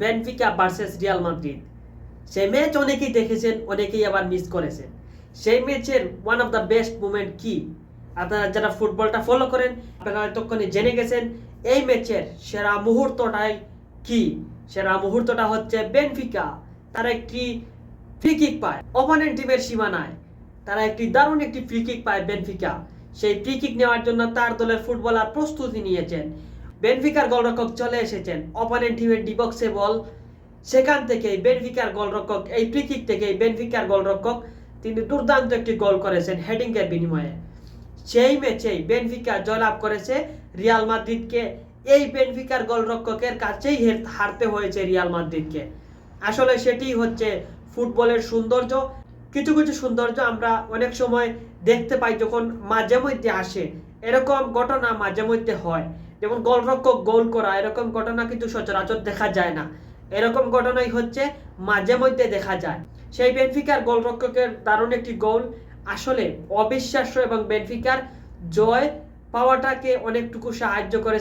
Benfica versus Real Madrid সেই match অনেকেই দেখেছেন, অনেকেই আবার মিস করেছেন। সেই ম্যাচের one of the best moment কি? আপনারা যারা ফুটবলটা ফলো করেন, আপনারা এতক্ষণে জেনে গেছেন, এই ম্যাচের সেরা মুহূর্তটাই কি? সেরা মুহূর্তটা হচ্ছে বেনফিকা তারা একটি ফ্রি কিক পায় অপোনেন্ট টিমের সীমানায়। তারা একটি দারুণ একটি ফ্রি কিক পায় বেনফিকা সেই ফ্রি কিক নেওয়ার জন্য তার দলের ফুটবলার প্রস্তুতি নিয়েছেন। বেনফিকার গোলরক্ষক চলে এসেছেন। অপোনেন্ট টিমের ডিবক্সে বল। সেখান থেকেই বেনফিকার গোলরক্ষক, এই ফ্রি কিক থেকেই বেনফিকার গোলরক্ষক তিনি দুর্দান্ত একটি গোল করেছেন হেডিংয়ের বিনিময়ে। সেই ম্যাচেই বেনফিকা জয়লাভ করেছে রিয়াল মাদ্রিদকে। এই বেনফিকার গোলরক্ষকের কাছেই হারতে হয়েছে রিয়াল মাদ্রিদকে। আসলে সেটি হচ্ছে ফুটবলের সৌন্দর্য। কিছু কিছু সৌন্দর্য আমরা অনেক সময় দেখতে পাই যখন মাঝে মধ্যে আসে। এরকম ঘটনা মাঝে মধ্যে হয়। যেমন গোলরক্ষক গোল করা, এরকম ঘটনা কিন্তু সচরাচর দেখা যায় না। এরকম ঘটনাই হচ্ছে মাঝে মধ্যে দেখা যায়। সেই বেনফিকার গোলরক্ষকের দারুণ একটি গোল। আসলে অবিশ্বাস্য এবং বেনফিকার জয় পাওয়াটাকে অনেকটুকু সাহায্য করে